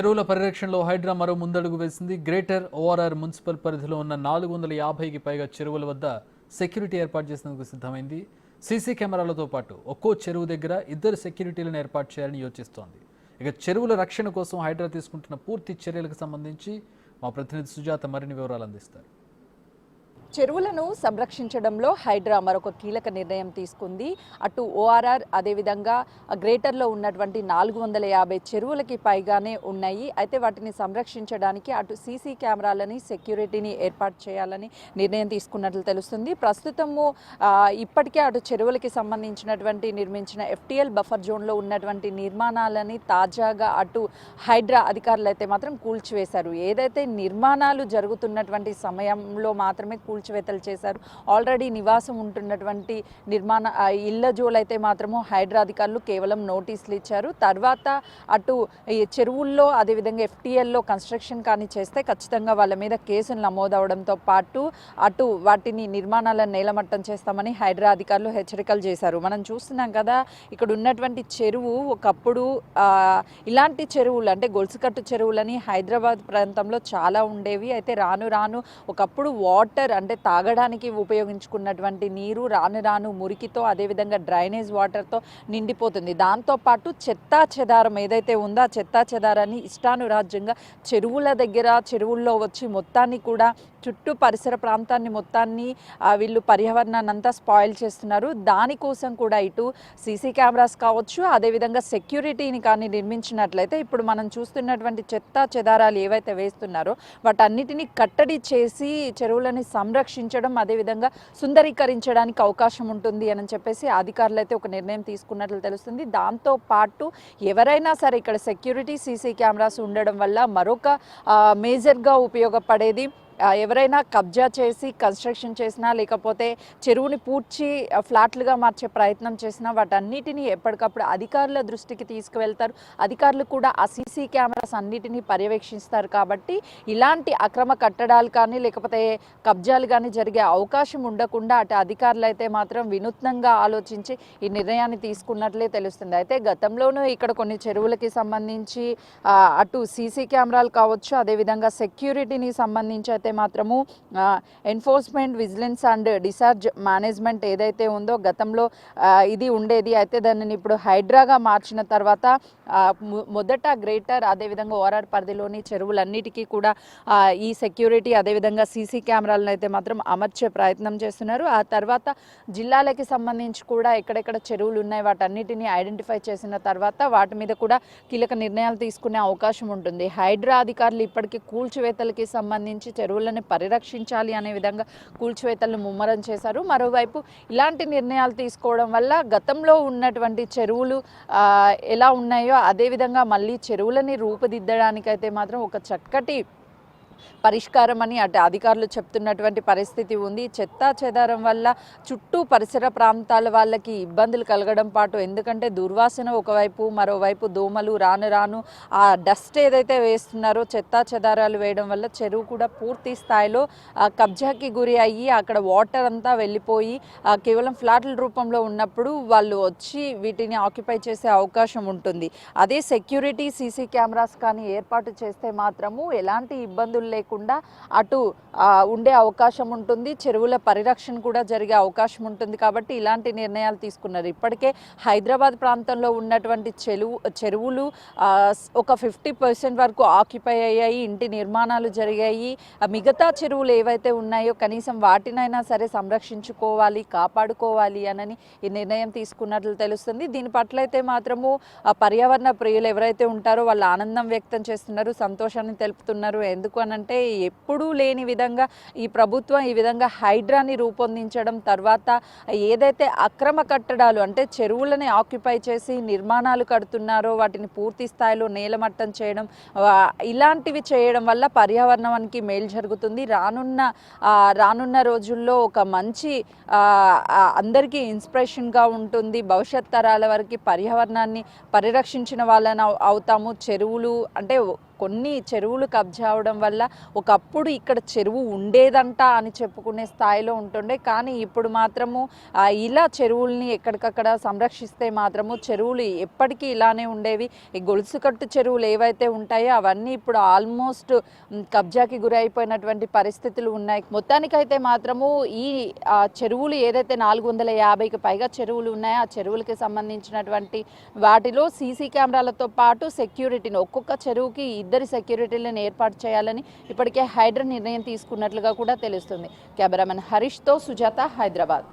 చెరువుల పరిరక్షణలో హైడ్రా మరో ముందడుగు వేసింది. గ్రేటర్ ఓఆర్ఆర్ మున్సిపల్ పరిధిలో ఉన్న నాలుగు వందల యాభైకి పైగా చెరువుల వద్ద సెక్యూరిటీ ఏర్పాటు చేసేందుకు సిద్ధమైంది. సీసీ కెమెరాలతో పాటు ఒక్కో చెరువు దగ్గర ఇద్దరు సెక్యూరిటీలను ఏర్పాటు చేయాలని యోచిస్తోంది. ఇక చెరువుల రక్షణ కోసం హైడ్రా తీసుకుంటున్న పూర్తి చర్యలకు సంబంధించి మా ప్రతినిధి సుజాత మరిన్ని వివరాలు అందిస్తారు. చెరువులను సంరక్షించడంలో హైడ్రా మరొక కీలక నిర్ణయం తీసుకుంది. అటు ఓఆర్ఆర్ అదేవిధంగా గ్రేటర్లో ఉన్నటువంటి నాలుగు వందల యాభై చెరువులకి పైగానే ఉన్నాయి. అయితే వాటిని సంరక్షించడానికి అటు సీసీ కెమెరాలని సెక్యూరిటీని ఏర్పాటు చేయాలని నిర్ణయం తీసుకున్నట్లు తెలుస్తుంది. ప్రస్తుతము ఇప్పటికే అటు చెరువులకి సంబంధించినటువంటి నిర్మించిన ఎఫ్టీఎల్ బఫర్ జోన్లో ఉన్నటువంటి నిర్మాణాలని తాజాగా అటు హైడ్రా అధికారులు అయితే మాత్రం కూల్చివేశారు. ఏదైతే నిర్మాణాలు జరుగుతున్నటువంటి సమయంలో మాత్రమే కూల్ కూల్చివేతలు చేశారు. ఆల్రెడీ నివాసం ఉంటున్నటువంటి నిర్మాణ ఇళ్ళ జోలైతే మాత్రము హైడ్రా అధికారులు కేవలం నోటీసులు ఇచ్చారు. తర్వాత అటు ఈ చెరువుల్లో అదేవిధంగా ఎఫ్టీఎల్లో కన్స్ట్రక్షన్ కానీ చేస్తే ఖచ్చితంగా వాళ్ళ మీద కేసులు నమోదవడంతో పాటు అటు వాటిని నిర్మాణాలను నేలమట్టం చేస్తామని హైడ్రా అధికారులు హెచ్చరికలు చేశారు. మనం చూస్తున్నాం కదా ఇక్కడ ఉన్నటువంటి చెరువు ఒకప్పుడు ఇలాంటి చెరువులు అంటే గొలుసుకట్టు చెరువులని హైదరాబాద్ ప్రాంతంలో చాలా ఉండేవి. అయితే రాను రాను ఒకప్పుడు వాటర్ అంటే తాగడానికి ఉపయోగించుకున్నటువంటి నీరు రాను రాను మురికితో అదేవిధంగా డ్రైనేజ్ వాటర్తో నిండిపోతుంది. దాంతోపాటు చెత్తా చెదారం ఏదైతే ఉందో ఆ చెత్తా చెదారాన్ని ఇష్టానురాజ్యంగా చెరువుల దగ్గర చెరువుల్లో వచ్చి మొత్తాన్ని కూడా చుట్టూ పరిసర ప్రాంతాన్ని మొత్తాన్ని వీళ్ళు పర్యావరణాన్ని అంతా స్పాయిల్ చేస్తున్నారు. దానికోసం కూడా ఇటు సీసీ కెమెరాస్ కావచ్చు అదేవిధంగా సెక్యూరిటీని కానీ నిర్మించినట్లయితే ఇప్పుడు మనం చూస్తున్నటువంటి చెత్త చెదారాలు ఏవైతే వేస్తున్నారో వాటన్నిటిని కట్టడి చేసి చెరువులని సంరక్షించడం అదేవిధంగా సుందరీకరించడానికి అవకాశం ఉంటుంది అని చెప్పేసి అధికారులు అయితే ఒక నిర్ణయం తీసుకున్నట్లు తెలుస్తుంది. దాంతో పాటు ఎవరైనా సరే ఇక్కడ సెక్యూరిటీ సీసీ కెమెరాస్ ఉండడం వల్ల మరొక మేజర్గా ఉపయోగపడేది ఎవరైనా కబ్జా చేసి కన్స్ట్రక్షన్ చేసినా లేకపోతే చెరువుని పూడ్చి ఫ్లాట్లుగా మార్చే ప్రయత్నం చేసినా వాటన్నిటిని ఎప్పటికప్పుడు అధికారుల దృష్టికి తీసుకువెళ్తారు. అధికారులు కూడా ఆ సీసీ కెమెరాస్ అన్నిటినీ పర్యవేక్షిస్తారు కాబట్టి ఇలాంటి అక్రమ కట్టడాలు కానీ లేకపోతే కబ్జాలు కానీ జరిగే అవకాశం ఉండకుండా అటు అధికారులు అయితే మాత్రం వినూత్నంగా ఆలోచించి ఈ నిర్ణయాన్ని తీసుకున్నట్లే తెలుస్తుంది. అయితే గతంలోనూ ఇక్కడ కొన్ని చెరువులకి సంబంధించి అటు సీసీ కెమెరాలు కావచ్చు అదేవిధంగా సెక్యూరిటీని సంబంధించి అయితే మాత్రము enforcement vigilance and discharge management ఏదైతే ఉందో గతంలో ఇది ఉండేది. అయితే దానిని ఇప్పుడు హైడ్రాగా మార్చిన తర్వాత మొదట గ్రేటర్ అదేవిధంగా ఓఆర్ఆర్ పరిధిలోని చెరువులన్నిటికీ కూడా ఈ సెక్యూరిటీ అదేవిధంగా సీసీ కెమెరాలను అయితే మాత్రం అమర్చే ప్రయత్నం చేస్తున్నారు. ఆ తర్వాత జిల్లాలకి సంబంధించి కూడా ఎక్కడెక్కడ చెరువులు ఉన్నాయి వాటన్నిటిని ఐడెంటిఫై చేసిన తర్వాత వాటి మీద కూడా కీలక నిర్ణయాలు తీసుకునే అవకాశం ఉంటుంది. హైడ్రా అధికారులు ఇప్పటికీ కూల్చివేతలకి సంబంధించి అడవులను పరిరక్షించాలి అనే విధంగా కూల్చివేతలను ముమ్మరం చేశారు. మరోవైపు ఇలాంటి నిర్ణయాలు తీసుకోవడం వల్ల గతంలో ఉన్నటువంటి చెరువులు ఎలా ఉన్నాయో అదేవిధంగా మళ్ళీ చెరువులని రూపుదిద్దడానికైతే మాత్రం ఒక చక్కటి పరిష్కారం అని అటు అధికారులు చెప్తున్నటువంటి పరిస్థితి ఉంది. చెత్త చెదారం వల్ల చుట్టూ పరిసర ప్రాంతాల వాళ్ళకి ఇబ్బందులు కలగడం పాటు ఎందుకంటే దుర్వాసన ఒకవైపు మరోవైపు దోమలు రాను రాను ఆ డస్ట్ ఏదైతే వేస్తున్నారో చెత్త చెదారాలు వేయడం వల్ల చెరువు కూడా పూర్తి స్థాయిలో కబ్జాకి గురి అయ్యి అక్కడ వాటర్ అంతా వెళ్ళిపోయి కేవలం ఫ్లాట్ల రూపంలో ఉన్నప్పుడు వాళ్ళు వచ్చి వీటిని ఆక్యుపై చేసే అవకాశం ఉంటుంది. అదే సెక్యూరిటీ సీసీ కెమెరాస్ కానీ ఏర్పాటు చేస్తే మాత్రము ఎలాంటి ఇబ్బందులు లేకుండా అటు ఉండే అవకాశం ఉంటుంది. చెరువుల పరిరక్షణ కూడా జరిగే అవకాశం ఉంటుంది కాబట్టి ఇలాంటి నిర్ణయాలు తీసుకున్నారు. ఇప్పటికే హైదరాబాద్ ప్రాంతంలో ఉన్నటువంటి చెరువు చెరువులు ఒక ఫిఫ్టీ పర్సెంట్ వరకు ఆక్యుపై అయ్యాయి. ఇంటి నిర్మాణాలు జరిగాయి. మిగతా చెరువులు ఏవైతే ఉన్నాయో కనీసం వాటినైనా సరే సంరక్షించుకోవాలి కాపాడుకోవాలి అనని ఈ నిర్ణయం తీసుకున్నట్లు తెలుస్తుంది. దీని పట్ల అయితే మాత్రము పర్యావరణ ప్రియులు ఎవరైతే ఉంటారో వాళ్ళు ఆనందం వ్యక్తం చేస్తున్నారు సంతోషాన్ని తెలుపుతున్నారు. ఎందుకు అంటే ఎప్పుడూ లేని విధంగా ఈ ప్రభుత్వం ఈ విధంగా హైడ్రాని రూపొందించడం తర్వాత ఏదైతే అక్రమ కట్టడాలు అంటే చెరువులని ఆక్యుపై చేసి నిర్మాణాలు కడుతున్నారో వాటిని పూర్తి స్థాయిలో నేలమట్టం చేయడం ఇలాంటివి చేయడం వల్ల పర్యావరణానికి మేలు జరుగుతుంది. రానున్న రానున్న రోజుల్లో ఒక మంచి అందరికీ ఇన్స్పిరేషన్గా ఉంటుంది. భవిష్యత్ తరాల వరకు పర్యావరణాన్ని పరిరక్షించిన వాళ్ళని అవుతాము. చెరువులు అంటే కొన్ని చెరువులు కబ్జా అవడం వల్ల ఒకప్పుడు ఇక్కడ చెరువు ఉండేదంట అని చెప్పుకునే స్థాయిలో ఉంటుండే. కానీ ఇప్పుడు మాత్రము ఇలా చెరువుల్ని ఎక్కడికక్కడ సంరక్షిస్తే మాత్రము చెరువులు ఎప్పటికీ ఇలానే ఉండేవి. ఈ గొలుసుకట్టు చెరువులు ఏవైతే ఉంటాయో అవన్నీ ఇప్పుడు ఆల్మోస్ట్ కబ్జాకి గురైపోయినటువంటి పరిస్థితులు ఉన్నాయి. మొత్తానికైతే మాత్రము ఈ చెరువులు ఏదైతే నాలుగు వందల యాభైకి పైగా చెరువులు ఉన్నాయో ఆ చెరువులకి సంబంధించినటువంటి వాటిలో సీసీ కెమెరాలతో పాటు సెక్యూరిటీని ఒక్కొక్క చెరువుకి ఇద్దరి సెక్యూరిటీలను ఏర్పాటు చేయాలని ఇప్పటికే హైడ్రా నిర్ణయం తీసుకున్నట్లుగా కూడా తెలుస్తుంది. కెమెరామెన్ హరీష్తో సుజాత హైదరాబాద్.